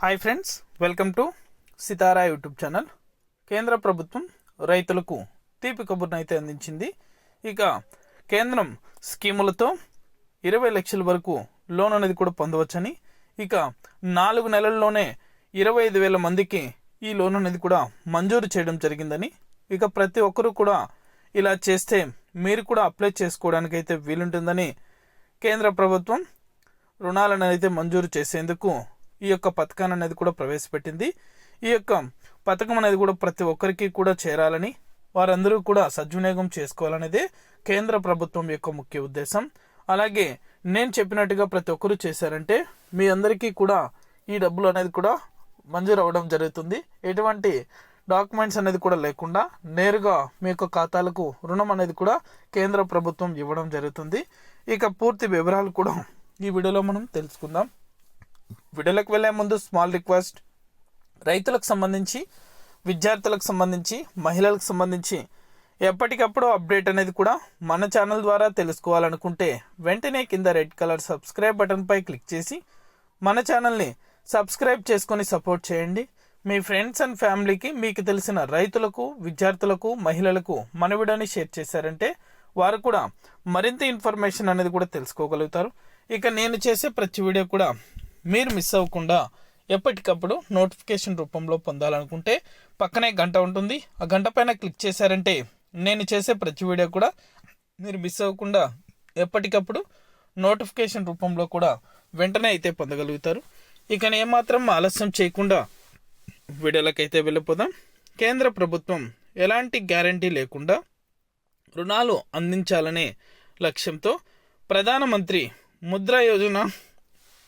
Hi friends welcome to Sitara YouTube channel కేంద్ర ప్రభుత్వం రైతులకు తీపి కబుర్ను అయితే అందించింది. ఇక కేంద్రం స్కీములతో ఇరవై లక్షల వరకు లోన్ అనేది కూడా పొందవచ్చని ఇక నాలుగు నెలల్లోనే ఇరవై ఐదు వేల మందికి ఈ లోన్ అనేది కూడా మంజూరు చేయడం జరిగిందని ఇక ప్రతి ఒక్కరూ కూడా ఇలా చేస్తే మీరు కూడా అప్లై చేసుకోవడానికి అయితే వీలుంటుందని కేంద్ర ప్రభుత్వం రుణాలను అయితే మంజూరు చేసేందుకు ఈ యొక్క పథకాన్ని అనేది కూడా ప్రవేశపెట్టింది. ఈ యొక్క పథకం అనేది కూడా ప్రతి ఒక్కరికి కూడా చేరాలని వారందరూ కూడా సద్వినియోగం చేసుకోవాలనేదే కేంద్ర ప్రభుత్వం యొక్క ముఖ్య ఉద్దేశం. అలాగే నేను చెప్పినట్టుగా ప్రతి ఒక్కరూ చేశారంటే మీ అందరికీ కూడా ఈ డబ్బులు అనేది కూడా మంజూరు అవ్వడం జరుగుతుంది. ఎటువంటి డాక్యుమెంట్స్ అనేది కూడా లేకుండా నేరుగా మీ యొక్క ఖాతాలకు రుణం అనేది కూడా కేంద్ర ప్రభుత్వం ఇవ్వడం జరుగుతుంది. ఇక పూర్తి వివరాలు కూడా ఈ వీడియోలో మనం తెలుసుకుందాం. వీడియోలకు వెళ్ళే ముందు స్మాల్ రిక్వెస్ట్. రైతులకు సంబంధించి విద్యార్థులకు సంబంధించి మహిళలకు సంబంధించి ఎప్పటికప్పుడు అప్డేట్ అనేది కూడా మన ఛానల్ ద్వారా తెలుసుకోవాలనుకుంటే వెంటనే కింద రెడ్ కలర్ సబ్స్క్రైబ్ బటన్పై క్లిక్ చేసి మన ఛానల్ని సబ్స్క్రైబ్ చేసుకొని సపోర్ట్ చేయండి. మీ ఫ్రెండ్స్ అండ్ ఫ్యామిలీకి మీకు తెలిసిన రైతులకు విద్యార్థులకు మహిళలకు మన వీడియోని షేర్ చేశారంటే వారు కూడా మరింత ఇన్ఫర్మేషన్ అనేది కూడా తెలుసుకోగలుగుతారు. ఇక నేను చేసే ప్రతి వీడియో కూడా మీరు మిస్ అవ్వకుండా ఎప్పటికప్పుడు నోటిఫికేషన్ రూపంలో పొందాలనుకుంటే పక్కనే గంట ఉంటుంది. ఆ గంట పైన క్లిక్ చేశారంటే నేను చేసే ప్రతి వీడియో కూడా మీరు మిస్ అవ్వకుండా ఎప్పటికప్పుడు నోటిఫికేషన్ రూపంలో కూడా వెంటనే అయితే పొందగలుగుతారు. ఇక ఏమాత్రం ఆలస్యం చేయకుండా వీడియోలకైతే వెళ్ళిపోదాం. కేంద్ర ప్రభుత్వం ఎలాంటి గ్యారంటీ లేకుండా రుణాలు అందించాలనే లక్ష్యంతో ప్రధానమంత్రి ముద్రా యోజన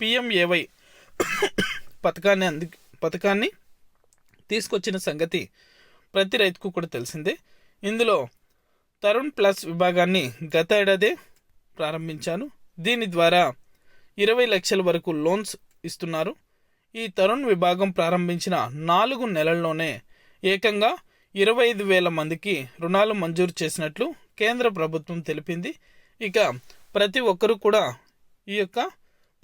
పిఎంఏవై పథకాన్ని అంది పథకాన్ని తీసుకొచ్చిన సంగతి ప్రతి రైతుకు కూడా తెలిసిందే. ఇందులో తరుణ్ ప్లస్ విభాగాన్ని గత ఏడాదే ప్రారంభించాను. దీని ద్వారా ఇరవై లక్షల వరకు లోన్స్ ఇస్తున్నారు. ఈ తరుణ్ విభాగం ప్రారంభించిన నాలుగు నెలల్లోనే ఏకంగా ఇరవై ఐదు వేల మందికి రుణాలు మంజూరు చేసినట్లు కేంద్ర ప్రభుత్వం తెలిపింది. ఇక ప్రతి ఒక్కరూ కూడా ఈ యొక్క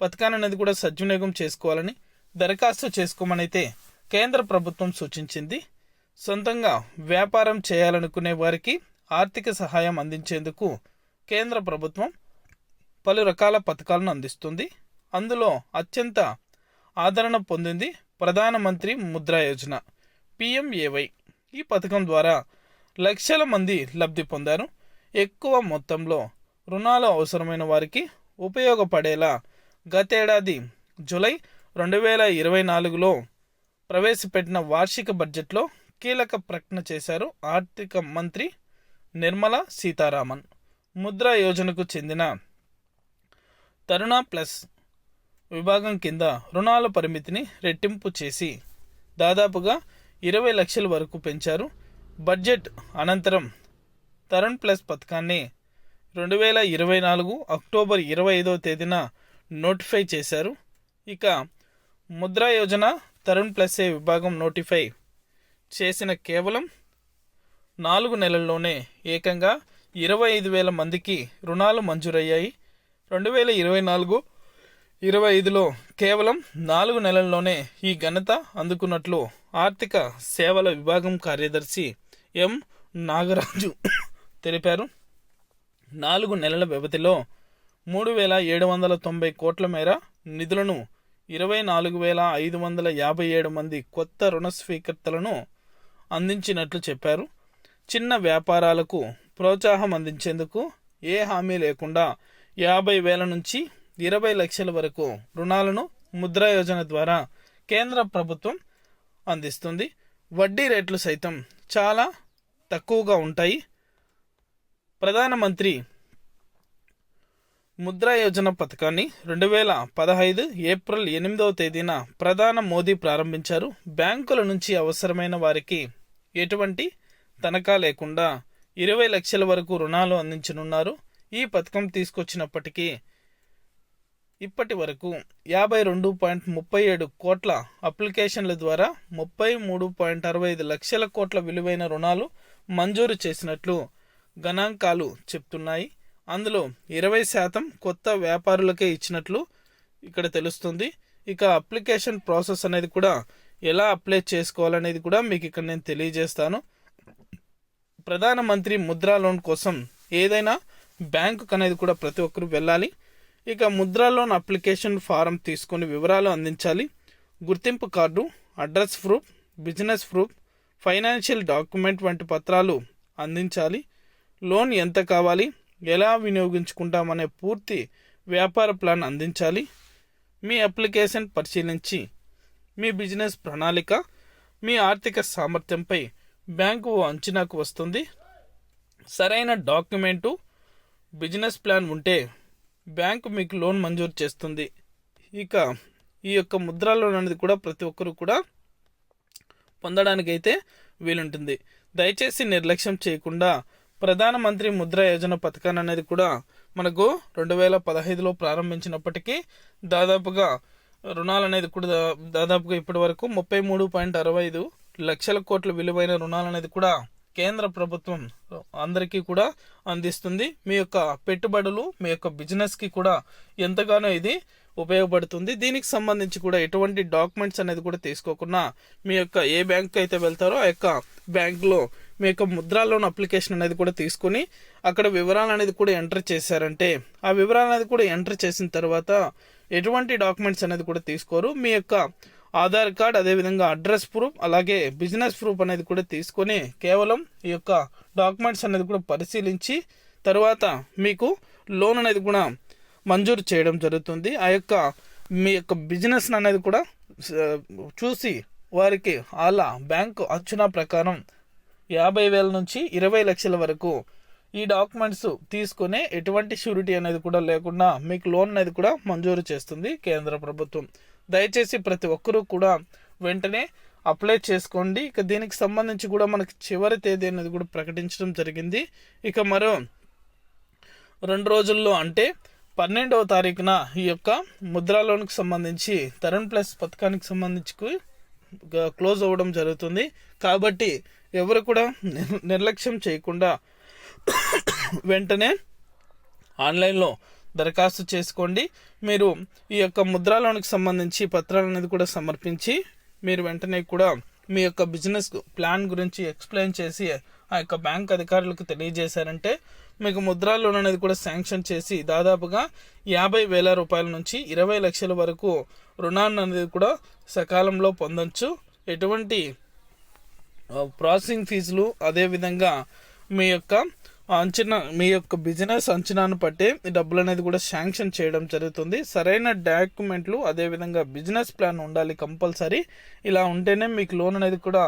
పథకాన్ని అనేది కూడా సద్వినియోగం చేసుకోవాలని దరఖాస్తు చేసుకోమనైతే కేంద్ర ప్రభుత్వం సూచించింది. సొంతంగా వ్యాపారం చేయాలనుకునే వారికి ఆర్థిక సహాయం అందించేందుకు కేంద్ర ప్రభుత్వం పలు రకాల పథకాలను అందిస్తుంది. అందులో అత్యంత ఆదరణ పొందింది ప్రధానమంత్రి ముద్రా యోజన పిఎంఏవై. ఈ పథకం ద్వారా లక్షల మంది లబ్ధి పొందారు. ఎక్కువ మొత్తంలో రుణాలు అవసరమైన వారికి ఉపయోగపడేలా గతేడాది జూలై రెండు వేల ఇరవై నాలుగులో ప్రవేశపెట్టిన వార్షిక బడ్జెట్లో కీలక ప్రకటన చేశారు ఆర్థిక మంత్రి నిర్మలా సీతారామన్. ముద్రా యోజనకు చెందిన తరుణ ప్లస్ విభాగం కింద రుణాల పరిమితిని రెట్టింపు చేసి దాదాపుగా ఇరవై లక్షల వరకు పెంచారు. బడ్జెట్ అనంతరం తరుణ్ ప్లస్ పథకాన్ని రెండు వేల ఇరవై నాలుగు అక్టోబర్ ఇరవై ఐదవ తేదీన నోటిఫై చేశారు. ఇక ముద్రా యోజన తరుణ్ ప్లస్ ఏ విభాగం నోటిఫై చేసిన కేవలం నాలుగు నెలల్లోనే ఏకంగా ఇరవై ఐదు వేల మందికి రుణాలు మంజూరయ్యాయి. రెండు వేల ఇరవై నాలుగు ఇరవై ఐదులో కేవలం నాలుగు నెలల్లోనే ఈ ఘనత అందుకున్నట్లు ఆర్థిక సేవల విభాగం కార్యదర్శి ఎం నాగరాజు తెలిపారు. నాలుగు నెలల వ్యవధిలో మూడు వేల ఏడు వందల తొంభై కోట్ల మేర నిధులను ఇరవై నాలుగు వేల ఐదు వందల యాభై ఏడు మంది కొత్త రుణ స్వీకర్తలను అందించినట్లు చెప్పారు. చిన్న వ్యాపారాలకు ప్రోత్సాహం అందించేందుకు ఏ హామీ లేకుండా యాభై వేల నుంచి ఇరవై లక్షల వరకు రుణాలను ముద్రా యోజన ద్వారా కేంద్ర ప్రభుత్వం అందిస్తుంది. వడ్డీ రేట్లు సైతం చాలా తక్కువగా ఉంటాయి. ప్రధానమంత్రి ముద్రా యోజన పథకాన్ని రెండు వేల పదహైదు ఏప్రిల్ ఎనిమిదవ తేదీన ప్రధాన మోదీ ప్రారంభించారు. బ్యాంకుల నుంచి అవసరమైన వారికి ఎటువంటి తనఖా లేకుండా ఇరవై లక్షల వరకు రుణాలు అందించనున్నారు. ఈ పథకం తీసుకొచ్చినప్పటికీ ఇప్పటి వరకు యాభై రెండు పాయింట్ ముప్పై ఏడు కోట్ల అప్లికేషన్ల ద్వారా ముప్పై మూడు పాయింట్ అరవై ఐదు లక్షల కోట్ల విలువైన రుణాలు మంజూరు చేసినట్లు గణాంకాలు చెప్తున్నాయి. అందులో ఇరవై శాతం కొత్త వ్యాపారులకే ఇచ్చినట్లు ఇక్కడ తెలుస్తుంది. ఇక అప్లికేషన్ ప్రాసెస్ అనేది కూడా ఎలా అప్లై చేసుకోవాలనేది కూడా మీకు ఇక్కడ నేను తెలియజేస్తాను. ప్రధానమంత్రి ముద్రా లోన్ కోసం ఏదైనా బ్యాంకు అనేది కూడా ప్రతి ఒక్కరు వెళ్ళాలి. ఇక ముద్రా లోన్ అప్లికేషన్ ఫారం తీసుకొని వివరాలు అందించాలి. గుర్తింపు card address proof business proof financial document వంటి పత్రాలు అందించాలి. లోన్ ఎంత కావాలి? ఎలా వినియోగించుకుంటామనే పూర్తి వ్యాపార ప్లాన్ అందించాలి. మీ అప్లికేషన్ పరిశీలించి మీ బిజినెస్ ప్రణాళిక మీ ఆర్థిక సామర్థ్యంపై బ్యాంకు ఓ అంచనాకు వస్తుంది. సరైన డాక్యుమెంటు బిజినెస్ ప్లాన్ ఉంటే బ్యాంకు మీకు లోన్ మంజూరు చేస్తుంది. ఇక ఈ యొక్క ముద్రా లోన్ అనేది కూడా ప్రతి ఒక్కరు కూడా పొందడానికైతే వీలుంటుంది. దయచేసి నిర్లక్ష్యం చేయకుండా ప్రధానమంత్రి ముద్ర యోజన పథకాన్ని అనేది కూడా మనకు రెండు వేల పదహైదులో ప్రారంభించినప్పటికీ దాదాపుగా రుణాలు అనేది కూడా దాదాపుగా ఇప్పటి వరకు ముప్పై మూడు పాయింట్ అరవై ఐదు లక్షల కోట్ల విలువైన రుణాలు అనేది కూడా కేంద్ర ప్రభుత్వం అందరికీ కూడా అందిస్తుంది. మీ యొక్క పెట్టుబడులు మీ యొక్క బిజినెస్కి కూడా ఎంతగానో ఇది ఉపయోగపడుతుంది. దీనికి సంబంధించి కూడా ఎటువంటి డాక్యుమెంట్స్ అనేది కూడా తీసుకోకుండా మీ యొక్క ఏ బ్యాంక్ అయితే వెళ్తారో ఆ యొక్క బ్యాంకులో మీ యొక్క ముద్రా లోన్ అప్లికేషన్ అనేది కూడా తీసుకుని అక్కడ వివరాలు అనేది కూడా ఎంటర్ చేశారంటే ఆ వివరాలు అనేది కూడా ఎంటర్ చేసిన తర్వాత ఎటువంటి డాక్యుమెంట్స్ అనేది కూడా తీసుకోరు. మీ యొక్క ఆధార్ కార్డ్ అదేవిధంగా అడ్రస్ ప్రూఫ్ అలాగే బిజినెస్ ప్రూఫ్ అనేది కూడా తీసుకొని కేవలం ఈ యొక్క డాక్యుమెంట్స్ అనేది కూడా పరిశీలించి తర్వాత మీకు లోన్ అనేది కూడా మంజూరు చేయడం జరుగుతుంది. ఆ యొక్క మీ యొక్క బిజినెస్ అనేది కూడా చూసి వారికి అలా బ్యాంకు అంచనా ప్రకారం యాభై వేల నుంచి ఇరవై లక్షల వరకు ఈ డాక్యుమెంట్స్ తీసుకునే ఎటువంటి షూరిటీ అనేది కూడా లేకుండా మీకు లోన్ అనేది కూడా మంజూరు చేస్తుంది కేంద్ర ప్రభుత్వం. దయచేసి ప్రతి ఒక్కరూ కూడా వెంటనే అప్లై చేసుకోండి. ఇక దీనికి సంబంధించి కూడా మనకి చివరి తేదీ అనేది కూడా ప్రకటించడం జరిగింది. ఇక మరో రెండు రోజుల్లో అంటే పన్నెండవ తారీఖున ఈ యొక్క ముద్రా లోన్కి సంబంధించి తరుణ్ ప్లస్ పథకానికి సంబంధించి క్లోజ్ అవ్వడం జరుగుతుంది. కాబట్టి ఎవరు కూడా నిర్- నిర్లక్ష్యం చేయకుండా వెంటనే ఆన్లైన్లో దరఖాస్తు చేసుకోండి. మీరు ఈ యొక్క ముద్రా లోన్కి సంబంధించి పత్రాలు అనేది కూడా సమర్పించి మీరు వెంటనే కూడా మీ యొక్క బిజినెస్ ప్లాన్ గురించి ఎక్స్ప్లెయిన్ చేసి ఆ యొక్క బ్యాంక్ అధికారులకు తెలియజేశారంటే మీకు ముద్రా లోన్ అనేది కూడా శాంక్షన్ చేసి దాదాపుగా యాభై వేల రూపాయల నుంచి ఇరవై లక్షల వరకు రుణాన్ని అనేది కూడా సకాలంలో పొందొచ్చు. ఎటువంటి ప్రాసెసింగ్ ఫీజులు అదేవిధంగా మీ యొక్క అంచనా మీ యొక్క బిజినెస్ అంచనాను బట్టి డబ్బులు అనేది కూడా శాంక్షన్ చేయడం జరుగుతుంది. సరైన డాక్యుమెంట్లు అదేవిధంగా బిజినెస్ ప్లాన్ ఉండాలి కంపల్సరీ. ఇలా ఉంటేనే మీకు లోన్ అనేది కూడా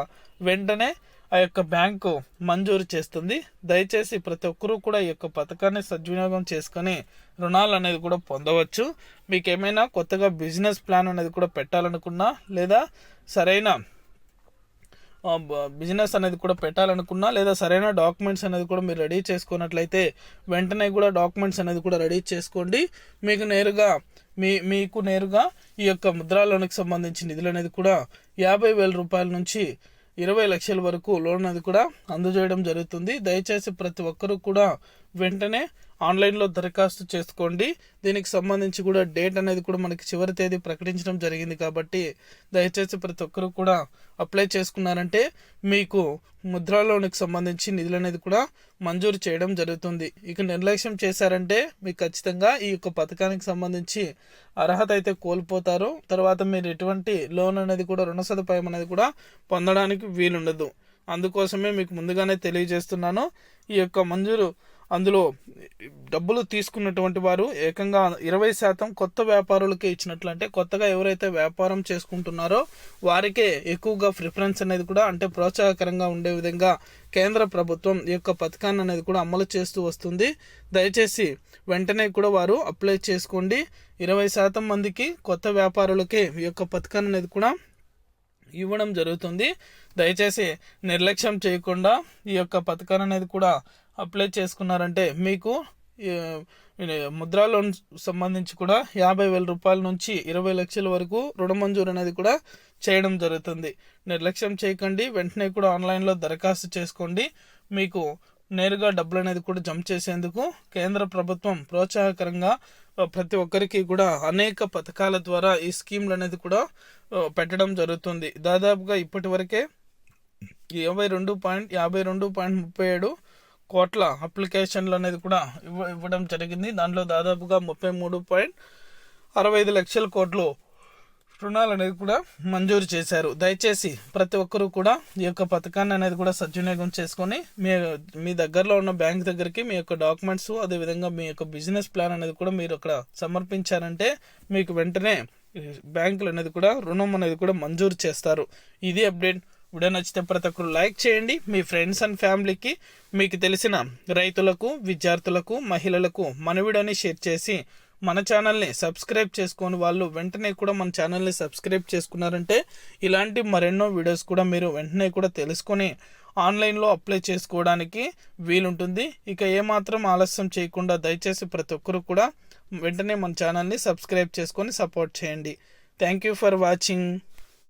వెంటనే ఆ యొక్క బ్యాంకు మంజూరు చేస్తుంది. దయచేసి ప్రతి ఒక్కరూ కూడా ఈ యొక్క పథకాన్ని సద్వినియోగం చేసుకొని రుణాలు అనేది కూడా పొందవచ్చు. మీకు ఏమైనా కొత్తగా బిజినెస్ ప్లాన్ అనేది కూడా పెట్టాలనుకున్నా లేదా సరైన బిజినెస్ అనేది కూడా పెట్టాలనుకున్నా లేదా సరైన డాక్యుమెంట్స్ అనేది కూడా మీరు రెడీ చేసుకున్నట్లయితే వెంటనే కూడా డాక్యుమెంట్స్ అనేది కూడా రెడీ చేసుకోండి. మీకు నేరుగా మీ మీకు నేరుగా ఈ యొక్క ముద్రా లోన్కి సంబంధించి నిధులు అనేది కూడా యాభై వేల రూపాయల నుంచి ఇరవై లక్షల వరకు లోన్ అది కూడా అందజేయడం జరుగుతుంది. దయచేసి ప్రతి ఒక్కరూ కూడా వెంటనే ఆన్లైన్లో దరఖాస్తు చేసుకోండి. దీనికి సంబంధించి కూడా డేట్ అనేది కూడా మనకి చివరి తేదీ ప్రకటించడం జరిగింది కాబట్టి దయచేసి ప్రతి ఒక్కరూ కూడా అప్లై చేసుకున్నారంటే మీకు ముద్రా లోన్కి సంబంధించి నిధులు అనేది కూడా మంజూరు చేయడం జరుగుతుంది. ఇక నిర్లక్ష్యం చేశారంటే మీకు ఖచ్చితంగా ఈ యొక్క పథకానికి సంబంధించి అర్హత అయితే కోల్పోతారు. తర్వాత మీరు ఎటువంటి లోన్ అనేది కూడా రుణ సదుపాయం అనేది కూడా పొందడానికి వీలుండదు. అందుకోసమే మీకు ముందుగానే తెలియజేస్తున్నాను. ఈ యొక్క మంజూరు అందులో డబ్బులు తీసుకున్నటువంటి వారు ఏకంగా ఇరవై శాతం కొత్త వ్యాపారులకే ఇచ్చినట్లు అంటే కొత్తగా ఎవరైతే వ్యాపారం చేసుకుంటున్నారో వారికే ఎక్కువగా ప్రిఫరెన్స్ అనేది కూడా అంటే ప్రోత్సాహకరంగా ఉండే విధంగా కేంద్ర ప్రభుత్వం ఈ యొక్క పథకాన్ని అనేది కూడా అమలు చేస్తూ వస్తుంది. దయచేసి వెంటనే కూడా వారు అప్లై చేసుకోండి. ఇరవై శాతం మందికి కొత్త వ్యాపారులకే ఈ యొక్క పథకాన్ని అనేది కూడా ఇవ్వడం జరుగుతుంది. దయచేసి నిర్లక్ష్యం చేయకుండా ఈ యొక్క పథకాన్ని అనేది కూడా అప్లై చేసుకున్నారంటే మీకు ముద్ర ముద్రా లోన్ సంబంధించి కూడా యాభై వేల రూపాయల నుంచి ఇరవై లక్షల వరకు రుణ మంజూరు అనేది కూడా చేయడం జరుగుతుంది. నిర్లక్ష్యం చేయకండి. వెంటనే కూడా ఆన్లైన్లో దరఖాస్తు చేసుకోండి. మీకు నేరుగా డబ్బులు అనేది కూడా జమ చేసేందుకు కేంద్ర ప్రభుత్వం ప్రోత్సాహకరంగా ప్రతి ఒక్కరికి కూడా అనేక పథకాల ద్వారా ఈ స్కీమ్లు అనేది కూడా పెట్టడం జరుగుతుంది. దాదాపుగా ఇప్పటి వరకే ఇరవై రెండు పాయింట్ యాభై రెండు పాయింట్ ముప్పై ఏడు కోట్ల అప్లికేషన్లు అనేది కూడా ఇవ్వ ఇవ్వడం జరిగింది. దాంట్లో దాదాపుగా ముప్పై మూడు పాయింట్ అరవై ఐదు లక్షల కోట్లు రుణాలు అనేది కూడా మంజూరు చేశారు. దయచేసి ప్రతి ఒక్కరూ కూడా ఈ యొక్క పథకాన్ని అనేది కూడా సద్వినియోగం చేసుకొని మీ మీ దగ్గరలో ఉన్న బ్యాంక్ దగ్గరికి మీ యొక్క డాక్యుమెంట్స్ అదేవిధంగా మీ యొక్క బిజినెస్ ప్లాన్ అనేది కూడా మీరు అక్కడ సమర్పించారంటే మీకు వెంటనే బ్యాంకులు అనేది కూడా రుణం అనేది కూడా మంజూరు చేస్తారు. ఇది అప్డేట్ వీడియో నచ్చితే ప్రతి ఒక్కరు లైక్ చేయండి. మీ ఫ్రెండ్స్ అండ్ ఫ్యామిలీకి మీకు తెలిసిన రైతులకు విద్యార్థులకు మహిళలకు మన వీడియోని షేర్ చేసి మన ఛానల్ని సబ్స్క్రైబ్ చేసుకొని వాళ్ళు వెంటనే కూడా మన ఛానల్ని సబ్స్క్రైబ్ చేసుకున్నారంటే ఇలాంటి మరెన్నో వీడియోస్ కూడా మీరు వెంటనే కూడా తెలుసుకొని ఆన్లైన్లో అప్లై చేసుకోవడానికి వీలుంటుంది. ఇక ఏమాత్రం ఆలస్యం చేయకుండా దయచేసి ప్రతి ఒక్కరు కూడా వెంటనే మన ఛానల్ని సబ్స్క్రైబ్ చేసుకొని సపోర్ట్ చేయండి. Thank you for watching.